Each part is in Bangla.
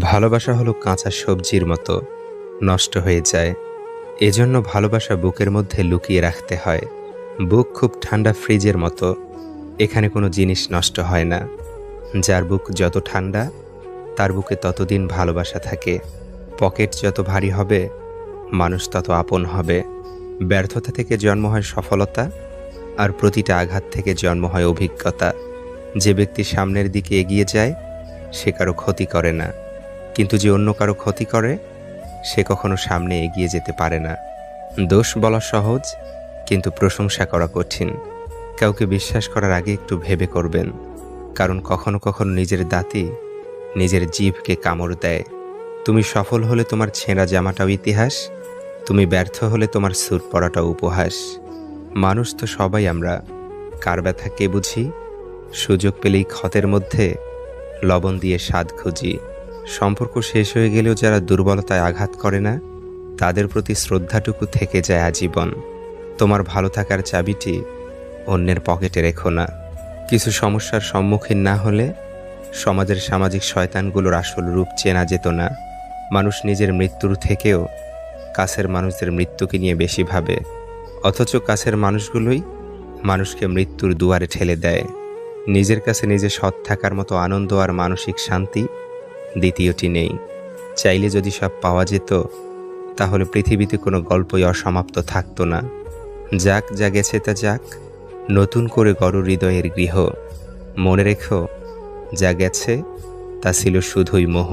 ভালোবাসা হলো কাঁচা সবজির মতো, নষ্ট হয়ে যায়। এজন্য ভালোবাসা বুকের মধ্যে লুকিয়ে রাখতে হয়। বুক খুব ঠান্ডা ফ্রিজের মতো, এখানে কোনো জিনিস নষ্ট হয় না। যার বুক যত ঠান্ডা, তার বুকে ততদিন ভালোবাসা থাকে। পকেট যত ভারী হবে, মানুষ তত আপন হবে। ব্যর্থতা থেকে জন্ম হয় সফলতা, আর প্রতিটা আঘাত থেকে জন্ম হয় অভিজ্ঞতা। যে ব্যক্তি সামনের দিকে এগিয়ে যায়, সে কারও ক্ষতি করে না। কিন্তু যে অন্য কারও ক্ষতি করে, সে কখনো সামনে এগিয়ে যেতে পারে না। দোষ বলা সহজ, কিন্তু প্রশংসা করা কঠিন। কাউকে বিশ্বাস করার আগে একটু ভেবে করবেন। কারণ কখনো কখনো নিজের দাঁতি, নিজের জীবকে কামড় দেয়। তুমি সফল হলে তোমার ছেঁড়া জামাটাও ইতিহাস, তুমি ব্যর্থ হলে তোমার সুট পরাটাও উপহাস। মানুষ তো সবাই আমরা। কার ব্যথা কে বুঝি? সুযোগ পেলেই ক্ষতের মধ্যে লবণ দিয়ে স্বাদ খুঁজি। সম্পর্ক শেষ হয়ে গেলেও যারা দুর্বলতায় আঘাত করে না, তাদের প্রতি শ্রদ্ধাটুকু থেকে যায় আজীবন। তোমার ভালো থাকার চাবিটি অন্যের পকেটে রেখো না। কিছু সমস্যার সম্মুখীন না হলে সমাজের সামাজিক শয়তানগুলোর আসল রূপ চেনা যেত না। মানুষ নিজের মৃত্যুর থেকেও কাছের মানুষদের মৃত্যুকে নিয়ে বেশি ভাবে। অথচ কাছের মানুষগুলোই মানুষকে মৃত্যুর দুয়ারে ঠেলে দেয়। নিজের কাছে নিজে সৎ থাকার মতো আনন্দ আর মানসিক শান্তি দ্বিতীয়টি নেই। চাইলে যদি সব পাওয়া যেত, তাহলে পৃথিবীতে কোনো গল্পই অসমাপ্ত থাকতো না। যাক, যা গেছে তা যাক। নতুন করে গড় হৃদয়ের গৃহ। মনে রেখো, যা গেছে, তা ছিল শুধুই মোহ।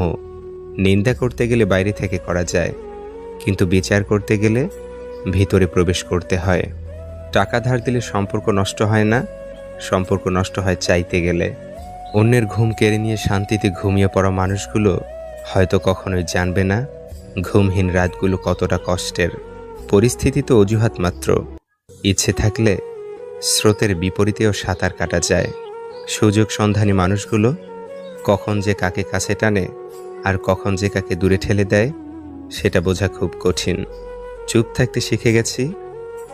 নিন্দা করতে গেলে বাইরে থেকে করা যায়, কিন্তু বিচার করতে গেলে ভিতরে প্রবেশ করতে হয়। টাকা ধার দিলে সম্পর্ক নষ্ট হয় না, সম্পর্ক নষ্ট হয় চাইতে গেলে। অন্যের ঘুম কেড়ে নিয়ে শান্তিতে ঘুমিয়ে পড়া মানুষগুলো হয়তো কখনোই জানবে না ঘুমহীন রাতগুলো কতটা কষ্টের। পরিস্থিতি তো অজুহাত মাত্র। ইচ্ছে থাকলে স্রোতের বিপরীতেও সাঁতার কাটা যায়। সুযোগ সন্ধানী মানুষগুলো কখন যে কাকে কাছে টানে আর কখন যে কাকে দূরে ঠেলে দেয়, সেটা বোঝা খুব কঠিন। চুপ থাকতে শিখে গেছি,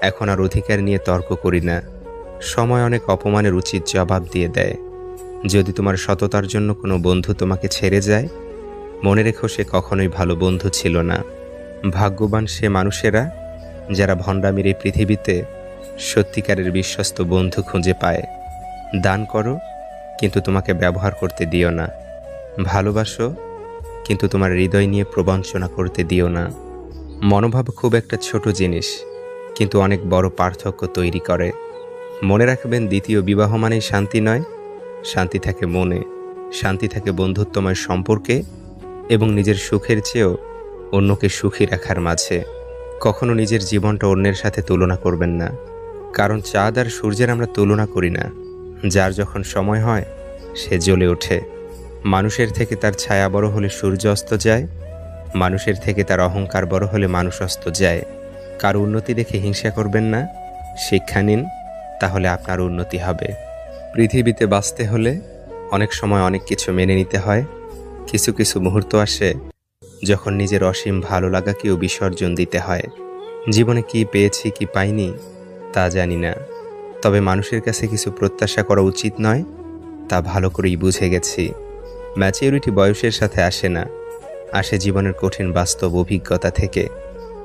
এখন আর অধিকার নিয়ে তর্ক করি না। সময় অনেক অপমানের উচিত জবাব দিয়ে দেয়। যদি তোমার সততার জন্য কোনো বন্ধু তোমাকে ছেড়ে যায়, মনে রেখো সে কখনোই ভালো বন্ধু ছিল না। ভাগ্যবান সে মানুষেরা, যারা ভণ্ডামির এই পৃথিবীতে সত্যিকারের বিশ্বস্ত বন্ধু খুঁজে পায়। দান করো, কিন্তু তোমাকে ব্যবহার করতে দিও না। ভালোবাসো, কিন্তু তোমার হৃদয় নিয়ে প্রবঞ্চনা করতে দিও না। মনোভাব খুব একটা ছোট জিনিস, কিন্তু অনেক বড় পার্থক্য তৈরি করে। মনে রাখবেন দ্বিতীয় বিবাহ মানেই শান্তি নয় শান্তি থাকে মনে, শান্তি থাকে বন্ধুত্বময় সম্পর্কে এবং নিজের সুখের চেয়েও অন্যকে সুখী রাখার মাঝে। কখনো নিজের জীবনটা অন্যের সাথে তুলনা করবেন না। কারণ চাঁদ আর সূর্যের আমরা তুলনা করি না। যার যখন সময় হয়, সে জ্বলে ওঠে। মানুষের থেকে তার ছায়া বড় হলে সূর্য অস্ত যায়। মানুষের থেকে তার অহংকার বড় হলে মানুষ অস্ত যায়। কার উন্নতি দেখে হিংসা করবেন না। শিক্ষা নিন, তাহলে আপনার উন্নতি হবে। পৃথিবীতে বাঁচতে হলে অনেক সময় অনেক কিছু মেনে নিতে হয়। কিছু কিছু মুহূর্ত আসে যখন নিজের অসীম ভালো লাগাকেও বিসর্জন দিতে হয়। জীবনে কি পেয়েছি, কি পাইনি, তা জানি না। তবে মানুষের কাছে কিছু প্রত্যাশা করা উচিত নয়, তা ভালো করেই বুঝে গেছি। ম্যাচিউরিটি বয়সের সাথে আসে না, আসে জীবনের কঠিন বাস্তব অভিজ্ঞতা থেকে।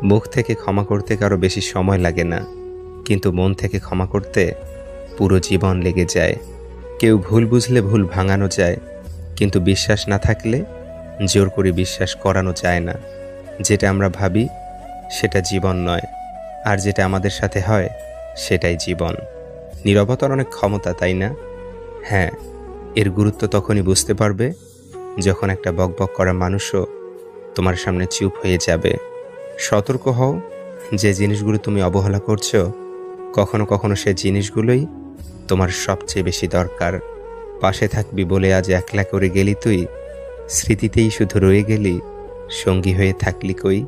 মুখ থেকে ক্ষমা করতে কারও বেশি সময় লাগে না, কিন্তু মন থেকে ক্ষমা করতে পুরো জীবন লেগে যায়। কেউ ভুল বুঝলে ভুল ভাঙানো যায়, কিন্তু বিশ্বাস না থাকলে জোর করে বিশ্বাস করানো যায় না। যেটা আমরা ভাবি, সেটা জীবন নয়, আর যেটা আমাদের সাথে হয়, সেটাই জীবন। নিরবতার অনেক ক্ষমতা, তাই না? হ্যাঁ এর গুরুত্ব তখনই বুঝতে পারবে, যখন একটা বকবক করা মানুষও তোমার সামনে চুপ হয়ে যাবে। সতর্ক হও, যে জিনিসগুলো তুমি অবহেলা করছ, কখনো কখনো সে জিনিসগুলোই তোমার সবচেয়ে বেশি দরকার। পাশে থাকবি বলে আজ একলা করে গেলি তুই। স্মৃতিতেই শুধু রয়ে গেলি, সঙ্গী হয়ে থাকলি কই।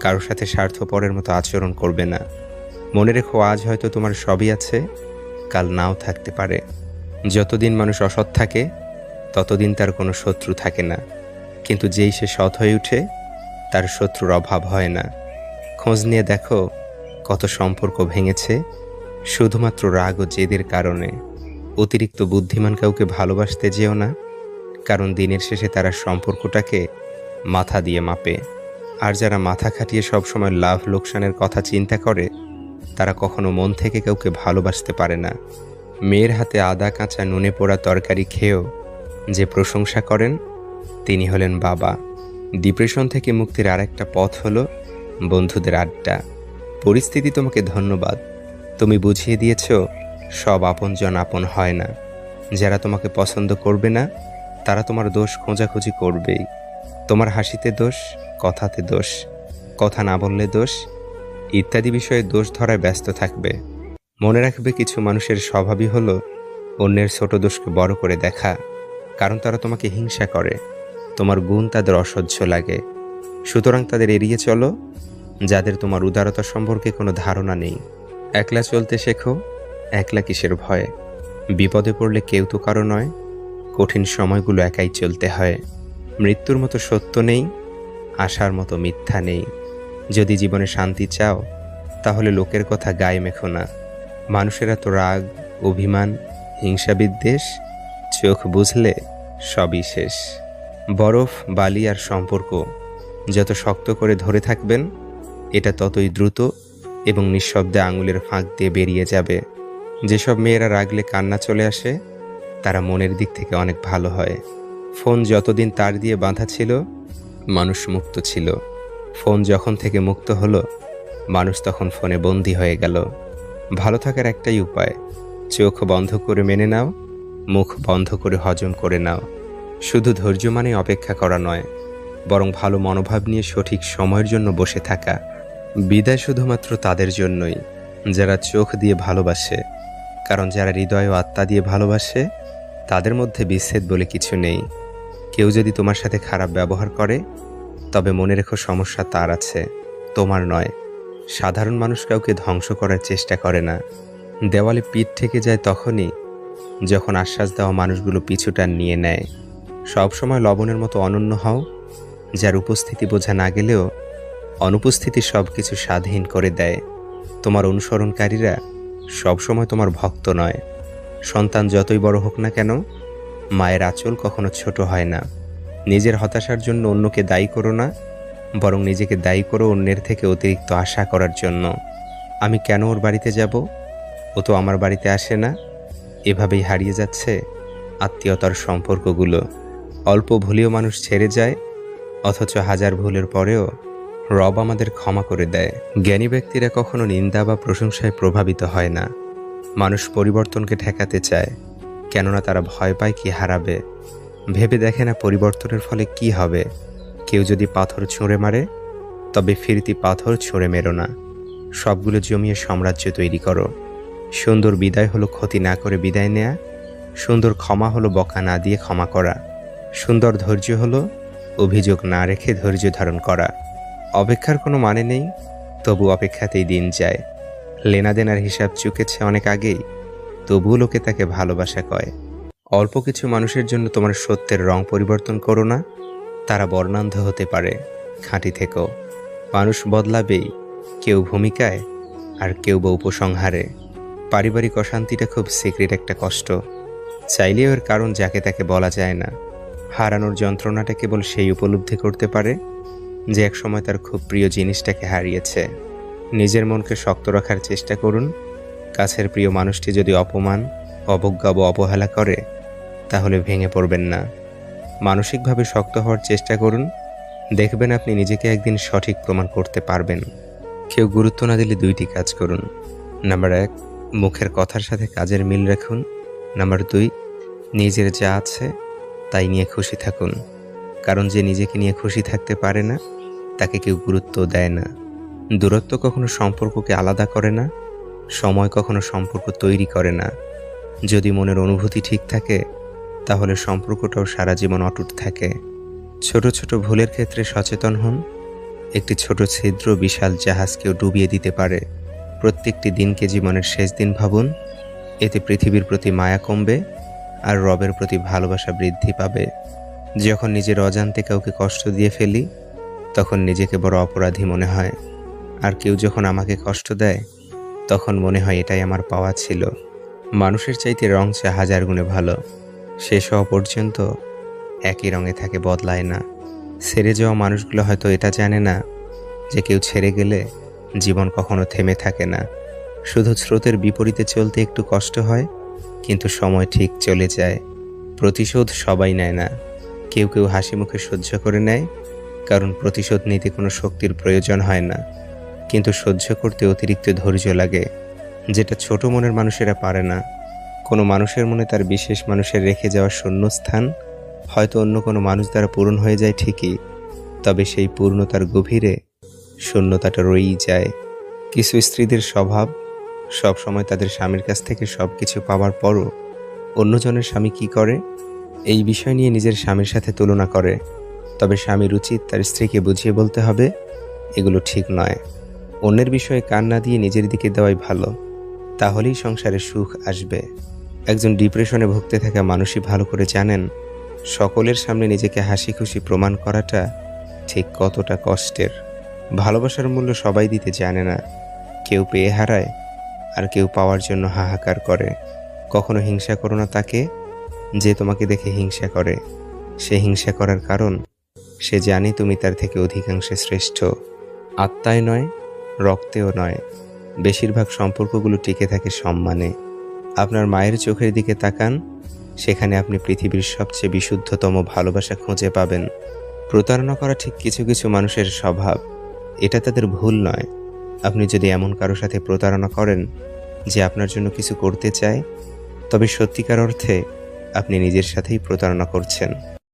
কারোর সাথে স্বার্থপরের মতো আচরণ করবে না। মনে রেখো আজ হয়তো তোমার সবই আছে, কাল নাও থাকতে পারে। যতদিন মানুষ অসৎ থাকে, ততদিন তার কোনো শত্রু থাকে না। কিন্তু যেই সে সৎ হয়ে উঠে, তার শত্রুর অভাব হয় না। খোঁজ নিয়ে দেখো কত সম্পর্ক ভেঙেছে শুধুমাত্র রাগ ও জেদের কারণে অতিরিক্ত বুদ্ধিমান কাউকে ভালোবাসতে যেও না, কারণ দিনের শেষে তারা সম্পর্কটাকে মাথা দিয়ে মাপে। আর যারা মাথা খাটিয়ে সবসময় লাভ লোকসানের কথা চিন্তা করে, তারা কখনো মন থেকে কাউকে ভালোবাসতে পারে না। মেয়ের হাতে আদা, কাঁচা, নুনে পোড়া তরকারি খেয়েও যে প্রশংসা করেন, তিনি হলেন বাবা। ডিপ্রেশন থেকে মুক্তির আরেকটা পথ হলো বন্ধুদের আড্ডা। পরিস্থিতি তোমাকে ধন্যবাদ। তুমি বুঝিয়ে দিয়েছ, সব আপনজন আপন হয় না। যারা তোমাকে পছন্দ করবে না, তারা তোমার দোষ খোঁজাখুঁজি করবেই। তোমার হাসিতে দোষ, কথাতে দোষ, কথা না বললে দোষ, ইত্যাদি বিষয়ে দোষ ধরায় ব্যস্ত থাকবে। মনে রাখবে কিছু মানুষের স্বভাবই হলো, অন্যের ছোট দোষকে বড় করে দেখা, কারণ তারা তোমাকে হিংসা করে। তোমার গুণ তাদের অসহ্য লাগে। সুতরাং তাদের এড়িয়ে চলো, যাদের তোমার উদারতা সম্পর্কে কোনো ধারণা নেই। একলা চলতে শেখো, একলা কিসের ভয়ে? বিপদে পড়লে কেউ তো কারও নয়, কঠিন সময়গুলো একাই চলতে হয়। মৃত্যুর মতো সত্য নেই, আশার মতো মিথ্যা নেই। যদি জীবনে শান্তি চাও, তাহলে লোকের কথা গায়ে মেখো না। মানুষেরা তো রাগ, অভিমান, হিংসা বিদ্বেষ, চোখ বুঝলে সবই শেষ। বরফ, বালি আর সম্পর্ক, যত শক্ত করে ধরে থাকবেন, এটা ততই দ্রুত এবং নিঃশব্দে আঙুলের ফাঁক দিয়ে বেরিয়ে যাবে। যেসব মেয়েরা রাগলে কান্না চলে আসে, তারা মনের দিক থেকে অনেক ভালো হয়। ফোন যতদিন তার দিয়ে বাঁধা ছিল, মানুষ মুক্ত ছিল। ফোন যখন থেকে মুক্ত হলো, মানুষ তখন ফোনে বন্দি হয়ে গেল। ভালো থাকার একটাই উপায়, চোখ বন্ধ করে মেনে নাও, মুখ বন্ধ করে হজম করে নাও। শুধু ধৈর্য মানে অপেক্ষা করা নয়, বরং ভালো মনোভাব নিয়ে সঠিক সময়ের জন্য বসে থাকা। বিদায় শুধুমাত্র তাদের জন্যই, যারা চোখ দিয়ে ভালোবাসে। কারণ যারা হৃদয় ও আত্মা দিয়ে ভালোবাসে, তাদের মধ্যে বিচ্ছেদ বলে কিছু নেই। কেউ যদি তোমার সাথে খারাপ ব্যবহার করে, তবে মনে রেখো সমস্যা তার আছে, তোমার নয়। সাধারণ মানুষ কাউকে ধ্বংস করার চেষ্টা করে না। দেওয়ালে পিঠ থেকে যায় তখনই, যখন আশ্বাস দেওয়া মানুষগুলো পিছুটান নিয়ে নেয়। সবসময় লবণের মতো অনন্য হও, যার উপস্থিতি বোঝা না গেলেও অনুপস্থিতি সব কিছু স্বাধীন করে দেয়। তোমার অনুসরণকারীরা সবসময় তোমার ভক্ত নয়। সন্তান যতই বড় হোক না কেন, মায়ের আঁচল কখনো ছোট হয় না। নিজের হতাশার জন্য অন্যকে দায়ী করো না, বরং নিজেকে দায়ী করো অন্যের থেকে অতিরিক্ত আশা করার জন্য। আমি কেন ওর বাড়িতে যাব? ও তো আমার বাড়িতে আসে না। এভাবেই হারিয়ে যাচ্ছে আত্মীয়তার সম্পর্কগুলো। অল্প ভুলেও মানুষ ছেড়ে যায়, অথচ হাজার ভুলের পরেও রব আমাদের ক্ষমা করে দেয়। জ্ঞানী ব্যক্তিরা কখনো নিন্দা বা প্রশংসায় প্রভাবিত হয় না। মানুষ পরিবর্তনকে ঠেকাতে চায়, কেননা তারা ভয় পায় কি হারাবে। ভেবে দেখে না পরিবর্তনের ফলে কি হবে। কেউ যদি পাথর ছুঁড়ে মারে, তবে ফিরতি পাথর ছুঁড়ে মেরো না। সবগুলো জমিয়ে সাম্রাজ্য তৈরি করো। সুন্দর বিদায় হলো ক্ষতি না করে বিদায় নেয়া। সুন্দর ক্ষমা হলো বকা না দিয়ে ক্ষমা করা। সুন্দর ধৈর্য হলো অভিযোগ না রেখে ধৈর্য ধারণ করা। অপেক্ষার কোনো মানে নেই। তবু অপেক্ষাতেই দিন যায়। লেনাদেনার হিসাব চুকেছে অনেক আগেই। তবুও লোকে তাকে ভালোবাসা কয়। অল্প কিছু মানুষের জন্য তোমার সত্যের রং পরিবর্তন করো না। তারা বর্ণান্ধ হতে পারে। খাঁটি থেকেও মানুষ বদলাবেই। কেউ ভূমিকায় আর কেউ বা উপসংহারে। পারিবারিক অশান্তিটা খুব সিক্রেট একটা কষ্ট। চাইলেও এর কারণ যাকে তাকে বলা যায় না। হারানোর যন্ত্রণাটা কেবল সেই উপলব্ধি করতে পারে। যে একসময় তার খুব প্রিয় জিনিসটাকে হারিয়েছে। নিজের মনকে শক্ত রাখার চেষ্টা করুন। কাছের প্রিয় মানুষটি যদি অপমান, অবজ্ঞা বা অবহেলা করে, তাহলে ভেঙে পড়বেন না। মানসিকভাবে শক্ত হওয়ার চেষ্টা করুন। দেখবেন আপনি নিজেকে একদিন সঠিক প্রমাণ করতে পারবেন। কেউ গুরুত্ব না দিলে দুইটি কাজ করুন। নাম্বার এক, মুখের কথার সাথে কাজের মিল রাখুন। নাম্বার দুই, নিজের যা আছে, তাই নিয়ে খুশি থাকুন। কারণ যে নিজেকে নিয়ে খুশি থাকতে পারে না, তাকে কেউ গুরুত্ব দেয় না। দূরত্ব কখনো সম্পর্ককে আলাদা করে না, সময় কখনো সম্পর্ক তৈরি করে না। যদি মনের অনুভূতি ঠিক থাকে, তাহলে সম্পর্কটাও সারা জীবন অটুট থাকে। ছোট ছোট ভুলের ক্ষেত্রে সচেতন হন। একটি ছোট ছিদ্র বিশাল জাহাজকেও ডুবিয়ে দিতে পারে। প্রত্যেকটি দিনকে জীবনের শেষ দিন ভাবুন। এতে পৃথিবীর প্রতি মায়া কমবে আর রবের প্রতি ভালোবাসা বৃদ্ধি পাবে। যখন নিজের অজান্তে কাউকে কষ্ট দিয়ে ফেলি, তখন নিজেকে বড় অপরাধী মনে হয়। আর কেউ যখন আমাকে কষ্ট দেয়, তখন মনে হয় এটাই আমার পাওয়া ছিল। মানুষের চাইতে রং চা হাজার গুণে ভালো। শেষ হওয়া পর্যন্ত একই রঙে থাকে, বদলায় না। ছেড়ে যাওয়া মানুষগুলো হয়তো এটা জানে না যে কেউ ছেড়ে গেলে জীবন কখনো থেমে থাকে না। শুধু স্রোতের বিপরীতে চলতে একটু কষ্ট হয়, কিন্তু সময় ঠিক চলে যায়। প্রতিশোধ সবাই নেয় না। কেউ কেউ হাসি মুখে সহ্য করে নেয়, কারণ প্রতিশোধ নিতে কোনো শক্তির প্রয়োজন হয় না। কিন্তু সহ্য করতে অতিরিক্ত ধৈর্য লাগে, যেটা ছোট মনের মানুষেরা পারে না। কোনো মানুষের মনে তার বিশেষ মানুষের রেখে যাওয়া শূন্যস্থান হয়তো অন্য কোনো মানুষ দ্বারা পূরণ হয়ে যায় ঠিকই, তবে সেই পূর্ণতার গভীরে শূন্যতাটা রয়েই যায়। কিছু স্ত্রীদের স্বভাব সব সময় তাদের স্বামীর কাছ থেকে সব কিছু পাওয়ার পরও অন্যজনের স্বামী কি করে? এই বিষয় নিয়ে নিজের স্বামীর সাথে তুলনা করে। তবে স্বামীর উচিত তার স্ত্রীকে বুঝিয়ে বলতে হবে, এগুলো ঠিক নয়। অন্যের বিষয়ে কান না দিয়ে নিজের দিকে দেওয়াই ভালো। তাহলেই সংসারে সুখ আসবে। একজন ডিপ্রেশনে ভুগতে থাকা মানুষই ভালো করে জানেন, সকলের সামনে নিজেকে হাসি খুশি প্রমাণ করাটা ঠিক কতটা কষ্টের। ভালোবাসার মূল্য সবাই দিতে জানে না। কেউ পেয়ে হারায়, আর কেউ পাওয়ার জন্য হাহাকার করে। কখনো হিংসা করো না তাকে। যে তোমাকে দেখে হিংসা করে। সে হিংসা করার কারণ, সে জানে তুমি তার থেকে অধিকাংশে শ্রেষ্ঠ। আত্মায় নয়, রক্তেও নয়। বেশিরভাগ সম্পর্কগুলো টিকে থাকে সম্মানে। আপনার মায়ের চোখের দিকে তাকান, সেখানে আপনি পৃথিবীর সবচেয়ে বিশুদ্ধতম ভালোবাসা খুঁজে পাবেন। প্রতারণা করা ঠিক কিছু কিছু মানুষের স্বভাব, এটা তাদের ভুল নয়। আপনি যদি এমন কারও সাথে প্রতারণা করেন যে আপনার জন্য কিছু করতে চায়, তবে সত্যিকার অর্থে আপনি নিজের সাথেই প্রতারণা করছেন।